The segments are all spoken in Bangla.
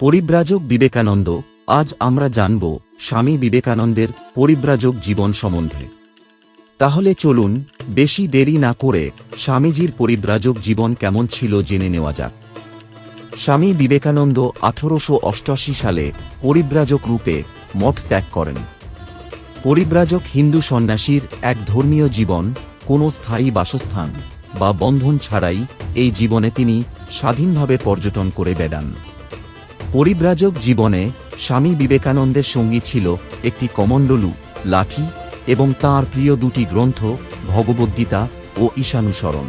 পরিব্রাজক বিবেকানন্দ, আজ আমরা জানব স্বামী বিবেকানন্দের পরিব্রাজক জীবন সম্বন্ধে। তাহলে চলুন, বেশি দেরি না করে স্বামীজির পরিব্রাজক জীবন কেমন ছিল জেনে নেওয়া যাক। স্বামী বিবেকানন্দ আঠারোশো অষ্টআশি সালে পরিব্রাজক রূপে মঠ ত্যাগ করেন। পরিব্রাজক হিন্দু সন্ন্যাসীর এক ধর্মীয় জীবন, কোনো স্থায়ী বাসস্থান বা বন্ধন ছাড়াই এই জীবনে তিনি স্বাধীনভাবে পর্যটন করে বেড়ান। পরিব্রাজক জীবনে স্বামী বিবেকানন্দের সঙ্গী ছিল একটি কমণ্ডলু, লাঠি এবং তাঁর প্রিয় দুটি গ্রন্থ, ভগবদ্গীতা ও ঈশানুসরণ।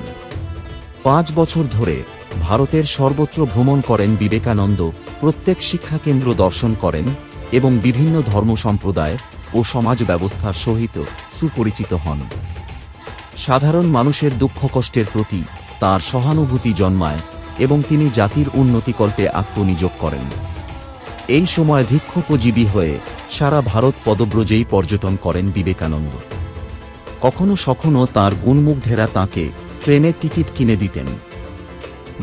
পাঁচ বছর ধরে ভারতের সর্বত্র ভ্রমণ করেন বিবেকানন্দ, প্রত্যেক শিক্ষাকেন্দ্র দর্শন করেন এবং বিভিন্ন ধর্ম সম্প্রদায় ও সমাজ ব্যবস্থার সহিত সুপরিচিত হন। সাধারণ মানুষের দুঃখ কষ্টের প্রতি তার সহানুভূতি জন্মায় এবং তিনি জাতির উন্নতিকল্পে আত্মনিয়োগ করেন। এই সময় ভিক্ষোপজীবী হয়ে সারা ভারত পদব্রজেই পর্যটন করেন বিবেকানন্দ। কখনো সখনো তাঁর গুণমুগ্ধেরা তাঁকে ট্রেনের টিকিট কিনে দিতেন।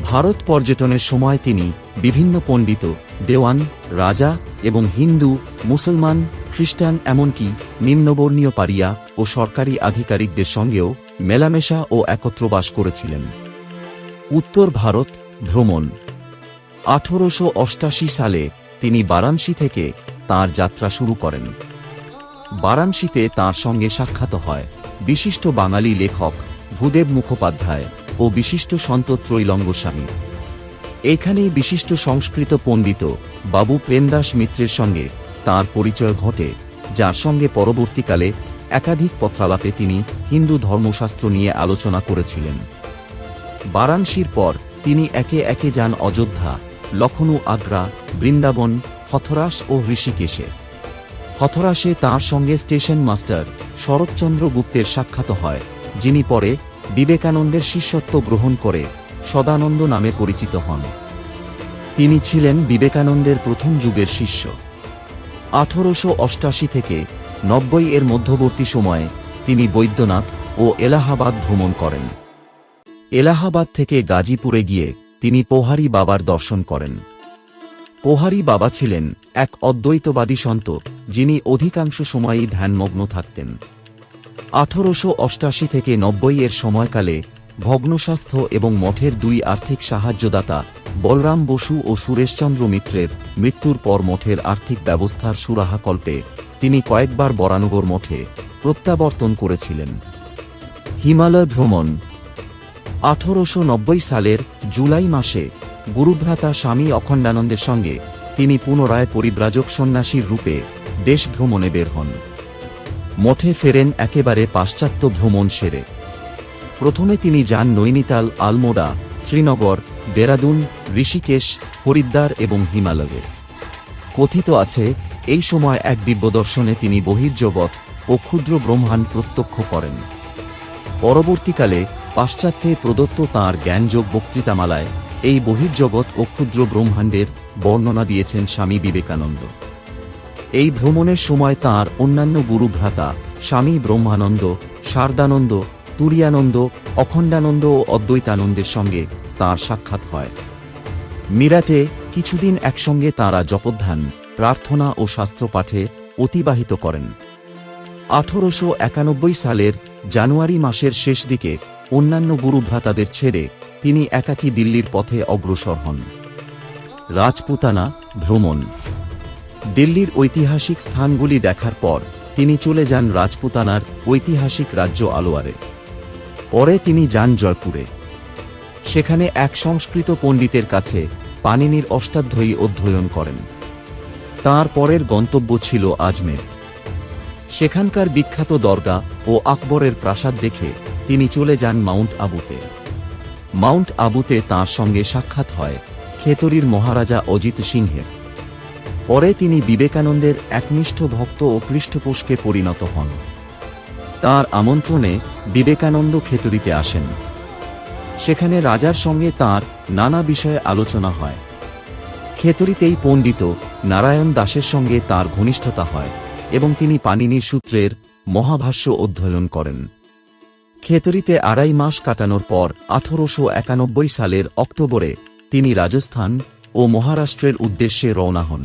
ভারত পর্যটনের সময় তিনি বিভিন্ন পণ্ডিত, দেওয়ান, রাজা এবং হিন্দু, মুসলমান, খ্রিস্টান এমনকি নিম্নবর্ণীয় পারিয়া ও সরকারি আধিকারিকদের সঙ্গেও মেলামেশা ও একত্রবাস করেছিলেন। উত্তর ভারত ভ্রমণ। আঠারোশো অষ্টাশি সালে তিনি বারাণসী থেকে তার যাত্রা শুরু করেন। বারাণসীতে তার সঙ্গে সাক্ষাৎ হয় বিশিষ্ট বাঙালি লেখক ভূদেব মুখোপাধ্যায় ও বিশিষ্ট সন্ত ত্রৈলঙ্গ স্বামী। এখানেই বিশিষ্ট সংস্কৃত পণ্ডিত বাবু প্রেমদাস মিত্রের সঙ্গে তার পরিচয় ঘটে, যার সঙ্গে পরবর্তীকালে একাধিক পত্রালাপে তিনি হিন্দু ধর্মশাস্ত্র নিয়ে আলোচনা করেছিলেন। বারাণসীর পর তিনি একে একে যান অযোধ্যা, লখনউ, আগ্রা, বৃন্দাবন, হথরাস ও ঋষিকেশে হথরাসে তাঁর সঙ্গে স্টেশন মাস্টার শরৎচন্দ্র গুপ্তের সাক্ষাৎ হয়, যিনি পরে বিবেকানন্দের শিষ্যত্ব গ্রহণ করে সদানন্দ নামে পরিচিত হন। তিনি ছিলেন বিবেকানন্দের প্রথম যুগের শিষ্য। আঠারোশো অষ্টাশি থেকে নব্বই এর মধ্যবর্তী সময়ে তিনি বৈদ্যনাথ ও এলাহাবাদ ভ্রমণ করেন। এলাহাবাদ থেকে গাজীপুরে গিয়ে তিনি পোহারি বাবার দর্শন করেন। পোহারি বাবা ছিলেন এক অদ্বৈতবাদী সন্ত, যিনি অধিকাংশ সময়ই ধ্যানমগ্ন থাকতেন। আঠারোশো অষ্টাশি থেকে নব্বই এর সময়কালে ভগ্নস্বাস্থ্য এবং মঠের দুই আর্থিক সাহায্যদাতা বলরাম বসু ও সুরেশচন্দ্র মিত্রের মৃত্যুর পর মঠের আর্থিক ব্যবস্থার সুরাহাকল্পে তিনি কয়েকবার বরানগর মঠে প্রত্যাবর্তন করেছিলেন। হিমালয় ভ্রমণ আঠারোশো নব্বই সালের জুলাই মাসে গুরুভ্রাতা স্বামী অখণ্ডানন্দের সঙ্গে তিনি পুনরায় পরিব্রাজক সন্ন্যাসীর রূপে দেশ ভ্রমণে বের হন। মঠে ফেরেন একেবারে পাশ্চাত্য ভ্রমণ সেরে। প্রথমে তিনি যান নৈনিতাল, আলমোড়া, শ্রীনগর, দেরাদুন, ঋষিকেশ, হরিদ্বার এবং হিমালয়ে। কথিত আছে, এই সময় এক দিব্যদর্শনে তিনি বহির্জগৎ ও ক্ষুদ্র ব্রহ্মাণ্ড প্রত্যক্ষ করেন। পরবর্তীকালে পাশ্চাত্যে প্রদত্ত তাঁর জ্ঞানযোগ বক্তৃতামালায় এই বহির্জগৎ ও ক্ষুদ্র ব্রহ্মাণ্ডের বর্ণনা দিয়েছেন স্বামী বিবেকানন্দ। এই ভ্রমণের সময় তাঁর অন্যান্য গুরুভ্রাতা স্বামী ব্রহ্মানন্দ, শারদানন্দ তুরিয়ানন্দ অখণ্ডানন্দ ও অদ্বৈতানন্দের সঙ্গে তাঁর সাক্ষাৎ হয়। মিরাটে কিছুদিন একসঙ্গে তাঁরা জপধ্যান, প্রার্থনা ও শাস্ত্রপাঠে অতিবাহিত করেন। আঠারোশো সালের জানুয়ারি মাসের শেষ দিকে অন্যান্য গুরুভ্রাতাদের ছেড়ে তিনি একাকী দিল্লির পথে অগ্রসর হন। রাজপুতানা ভ্রমণ। দিল্লির ঐতিহাসিক স্থানগুলি দেখার পর তিনি চলে যান রাজপুতানার ঐতিহাসিক রাজ্য আলোয়ারে। পরে তিনি যান জয়পুরে। সেখানে এক সংস্কৃত পণ্ডিতের কাছে পানিনির অষ্টাধ্যায়ী অধ্যয়ন করেন। তার পরের গন্তব্য ছিল আজমের। সেখানকার বিখ্যাত দরগা ও আকবরের প্রাসাদ দেখে তিনি চলে যান মাউন্ট আবুতে। মাউন্ট আবুতে তাঁর সঙ্গে সাক্ষাৎ হয় খেতরির মহারাজা অজিত সিংহের। পরে তিনি বিবেকানন্দের একনিষ্ঠ ভক্ত ও পৃষ্ঠপোষকে পরিণত হন। তার আমন্ত্রণে বিবেকানন্দ খেতরিতে আসেন। সেখানে রাজার সঙ্গে তার নানা বিষয়ে আলোচনা হয়। খেতরিতেই পণ্ডিত নারায়ণ দাসের সঙ্গে তার ঘনিষ্ঠতা হয় এবং তিনি পানিনি সূত্রের মহাভাষ্য অধ্যয়ন করেন। খেতরিতে আড়াই মাস কাটানোর পর আঠারোশো একানব্বই সালের অক্টোবরে তিনি রাজস্থান ও মহারাষ্ট্রের উদ্দেশ্যে রওনা হন।